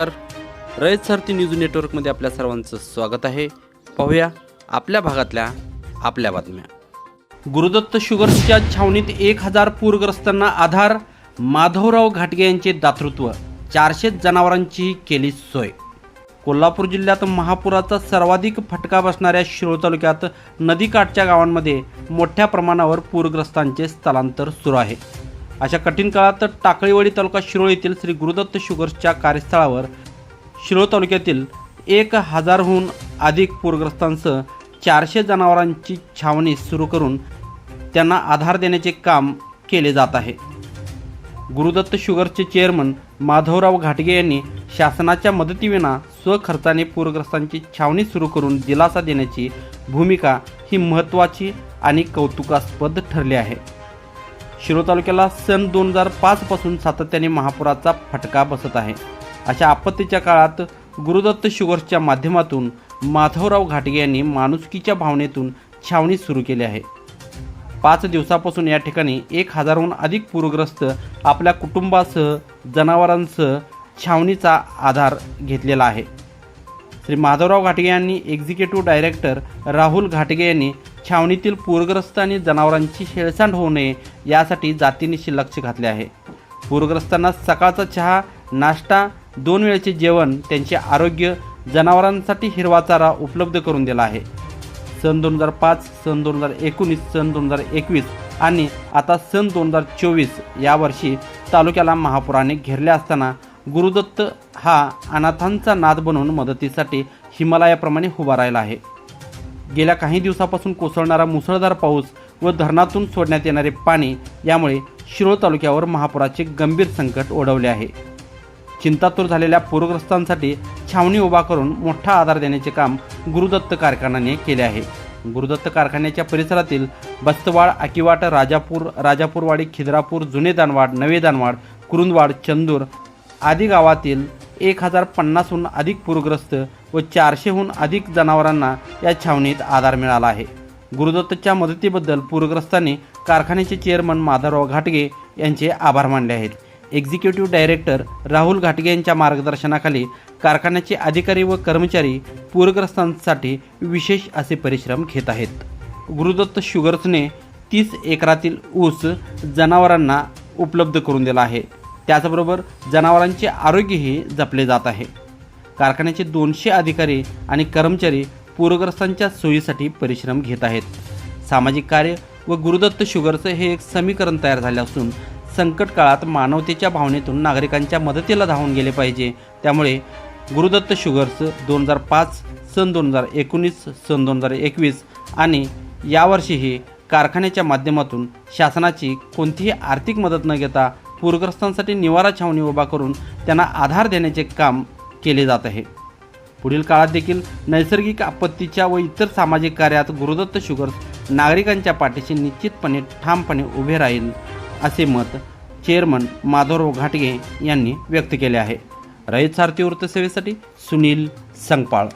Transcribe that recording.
तर रयत सारथी न्यूज नेटवर्कमध्ये आपल्या सर्वांचं स्वागत आहे. पाहूया आपल्या भागातल्या आपल्या बातम्या. गुरुदत्त शुगर्सच्या छावणीत एक हजार पूरग्रस्तांना आधार माधवराव घाटगे यांचे दातृत्व चारशे जनावरांची केली सोय. कोल्हापूर जिल्ह्यात महापुराचा सर्वाधिक फटका बसणाऱ्या शिरोळ तालुक्यात नदीकाठच्या गावांमध्ये मोठ्या प्रमाणावर पूरग्रस्तांचे स्थलांतर सुरू आहे. अशा कठीण काळात टाकळीवाडी तालुका शिरोळ येथील श्री गुरुदत्त शुगर्सच्या कार्यस्थळावर शिरोळ तालुक्यातील एक हजारहून अधिक पूरग्रस्तांसह चारशे जनावरांची छावणी सुरू करून त्यांना आधार देण्याचे काम केले जात आहे. गुरुदत्त शुगरचे चेअरमन माधवराव घाटगे यांनी शासनाच्या मदतीविना स्वखर्चाने पूरग्रस्तांची छावणी सुरू करून दिलासा देण्याची भूमिका ही महत्त्वाची आणि कौतुकास्पद ठरली आहे. शिरो तालुक्याला सन दोन हजार पाचपासून सातत्याने महापुराचा फटका बसत आहे. अशा आपत्तीच्या काळात गुरुदत्त शुगर्सच्या माध्यमातून माधवराव घाटगे यांनी माणुसकीच्या भावनेतून छावणी सुरू केली आहे. पाच दिवसापासून या ठिकाणी एक हजारहून अधिक पूरग्रस्त आपल्या कुटुंबासह जनावरांसह छावणीचा आधार घेतलेला आहे. श्री माधवराव घाटगे यांनी एक्झिक्युटिव्ह डायरेक्टर राहुल घाटगे यांनी छावणीतील पूरग्रस्त आणि जनावरांची शेळसांड होऊ नये यासाठी जातीनिशी लक्ष घातले आहे. पूरग्रस्तांना सकाळचा चहा नाश्ता दोन वेळेचे जेवण त्यांचे आरोग्य जनावरांसाठी हिरवा चारा उपलब्ध करून दिला आहे. सन दोन हजार पाच सन दोन हजार एकोणीस सन दोन हजार एकवीस आणि आता सन दोन हजार चोवीस यावर्षी तालुक्याला महापुराने घेरले असताना गुरुदत्त हा अनाथांचा नाद बनवून मदतीसाठी हिमालयाप्रमाणे उभा राहिला आहे. गेल्या काही दिवसापासून कोसळणारा मुसळधार पाऊस व धरणातून सोडण्यात येणारे पाणी यामुळे शिरोळ तालुक्यावर महापुराचे गंभीर संकट ओढवले आहे. चिंतातूर झालेल्या पूरग्रस्तांसाठी छावणी उभा करून मोठा आधार देण्याचे काम गुरुदत्त कारखान्याने केले आहे. गुरुदत्त कारखान्याच्या परिसरातील बस्तवाड आकिवाट राजापूर राजापूरवाडी खिद्रापूर जुने दानवाड नवे दानवाड कुरुंदवाड चंदूर आदी गावातील एक हजार पन्नासहून अधिक पूरग्रस्त व चारशेहून अधिक जनावरांना या छावणीत आधार मिळाला आहे. गुरुदत्तच्या मदतीबद्दल पूरग्रस्तांनी कारखान्याचे चेअरमन माधवराव घाटगे यांचे आभार मानले आहेत. एक्झिक्युटिव्ह डायरेक्टर राहुल घाटगे यांच्या मार्गदर्शनाखाली कारखान्याचे अधिकारी व कर्मचारी पूरग्रस्तांसाठी विशेष असे परिश्रम घेत आहेत. गुरुदत्त शुगर्सने तीस एकरातील ऊस जनावरांना उपलब्ध करून दिला आहे. त्याचबरोबर जनावरांचे आरोग्यही जपले जात आहे. कारखान्याचे दोनशे अधिकारी आणि कर्मचारी पूरग्रस्तांच्या सोयीसाठी परिश्रम घेत आहेत. सामाजिक कार्य व गुरुदत्त शुगरचं हे एक समीकरण तयार झाले असून संकट काळात मानवतेच्या भावनेतून नागरिकांच्या मदतीला धावून गेले पाहिजे. त्यामुळे गुरुदत्त शुगर्स दोन हजार पाच सन दोन हजार एकोणीस सन दोन हजार एकवीस आणि यावर्षीही कारखान्याच्या माध्यमातून शासनाची कोणतीही आर्थिक मदत न घेता पूरग्रस्तांसाठी निवारा छावणी उभा करून त्यांना आधार देण्याचे काम केले जात आहे. पुढील काळात देखील नैसर्गिक आपत्तीच्या व इतर सामाजिक कार्यात गुरुदत्त शुगर्स नागरिकांच्या पाठीशी निश्चितपणे ठामपणे उभे राहील असे मत चेअरमन माधवराव घाटगे यांनी व्यक्त केले आहे. रयत सारथी वृत्तसेवेसाठी सुनील संगपाळ.